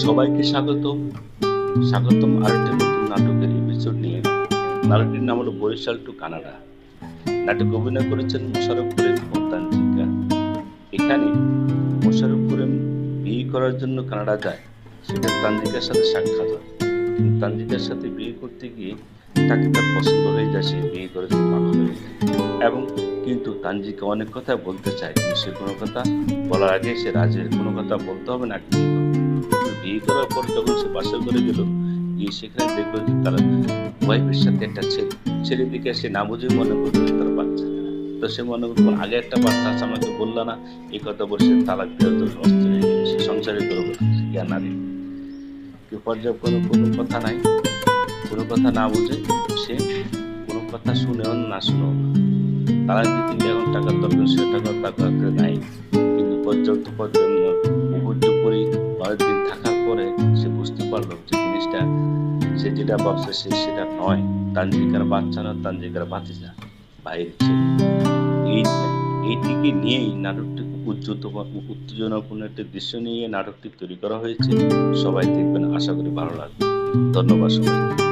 সবাইকে স্বাগতম। স্বাগতম আরেকটি নতুন নাটকের এপিসোড নিয়ে। নাটকটির নাম হলো বরিশাল টু কানাডা। নাটক অভিনয় করেছেন মোশারফ করিম তান্ত্রিকা। এখানে মোশারফ করিম বিয়ে করার জন্য কানাডা যায়। সেটা তান্ত্রিকার সাথে সাক্ষাৎ হয়। কিন্তু তান্ত্রিকার সাথে বিয়ে করতে গিয়ে তাকে তার পছন্দ হয়ে যায়, সে বিয়ে করে হয়ে যায়। এবং কিন্তু তান্ত্রিকা অনেক কথা বলতে চায়। কিন্তু সে কোনো কথা বলার আগে সে রাজের কোনো কথা বলতে হবে না। কিন্তু বিয়ে করার পর যখন সে বাসা করে গেল, গিয়ে সেখানে দেখল যে তার ওয়াইফের সাথে একটা ছেলে। ছেলে দিকে সে না বুঝে মনে করল তার বাচ্চা। তো সে মনে করল আগে একটা বাচ্চা আছে, আমাকে বলল না। এই কথা বলে সে তালাক দিয়ে তো সে সংসারে করব জ্ঞান নারী পর্যায়ে কোনো কথা নাই। কোনো কথা না বুঝে সে কোনো কথা শুনেও না শুনেও তারা যে তিন এখন টাকার দরকার, সে টাকা তার নাই। পর্যন্ত পর্যাপ্ত উপযুক্ত করি কয়েকদিন থাকার পরে সে বুঝতে পারল যে জিনিসটা, সে যেটা ভাবছে সে সেটা নয়। তান্ত্রিকার বাচ্চা না, তান্ত্রিকার বাতিজা বাইরের ছেলে। এই এইটিকে নিয়েই নাটকটি উত্তেজনাপূর্ণ একটি দৃশ্য নিয়ে নাটকটি তৈরি করা হয়েছে। সবাই দেখবেন, আশা করি ভালো লাগবে। ধন্যবাদ সবাইকে।